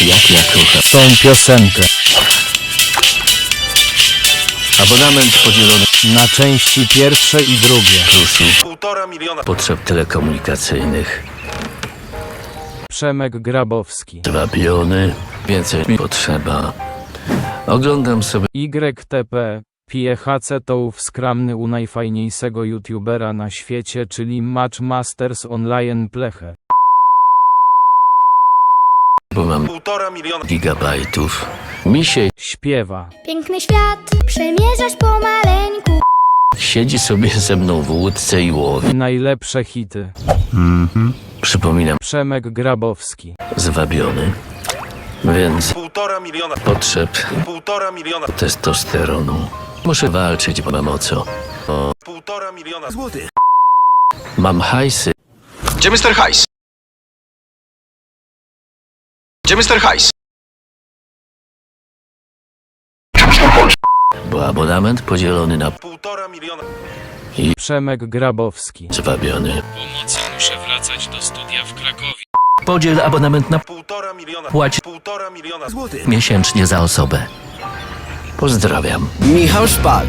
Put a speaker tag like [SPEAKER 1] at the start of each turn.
[SPEAKER 1] Jak ja kocham.
[SPEAKER 2] Tą piosenkę
[SPEAKER 1] Abonament podzielony
[SPEAKER 2] na części pierwsze i drugie.
[SPEAKER 1] Prusu.
[SPEAKER 3] Półtora miliona.
[SPEAKER 1] Potrzeb telekomunikacyjnych.
[SPEAKER 2] Przemek Grabowski.
[SPEAKER 1] Zwabiony. Więcej mi potrzeba. Oglądam sobie
[SPEAKER 2] YTP. Pije HC to skromny u najfajniejszego youtubera na świecie, czyli Match Masters Online Pleche.
[SPEAKER 1] Bo mam
[SPEAKER 3] Półtora miliona.
[SPEAKER 1] gigabajtów. Misiej
[SPEAKER 2] Śpiewa.
[SPEAKER 4] Piękny świat przemierzasz pomaleńku.
[SPEAKER 1] siedzi sobie ze mną w łódce i łowi.
[SPEAKER 2] Najlepsze hity.
[SPEAKER 1] Przypominam,
[SPEAKER 2] Przemek Grabowski.
[SPEAKER 1] zwabiony. Więc
[SPEAKER 3] Półtora miliona.
[SPEAKER 1] potrzeb
[SPEAKER 3] Półtora miliona.
[SPEAKER 1] testosteronu. Muszę walczyć, bo mam o co.
[SPEAKER 3] Półtora miliona złotych.
[SPEAKER 1] Mam hajsy,
[SPEAKER 5] Gdzie Mr. Heiss? Gdzie Mr. Heiss?
[SPEAKER 1] bo abonament podzielony na
[SPEAKER 3] Półtora miliona.
[SPEAKER 2] Przemek Grabowski.
[SPEAKER 1] zwabiony.
[SPEAKER 2] Pomocy muszę wracać do studia w Krakowie.
[SPEAKER 1] Podziel abonament na
[SPEAKER 3] Półtora miliona.
[SPEAKER 1] Płać.
[SPEAKER 3] Półtora miliona złotych.
[SPEAKER 1] miesięcznie za osobę. Pozdrawiam.
[SPEAKER 6] Michał Szpak.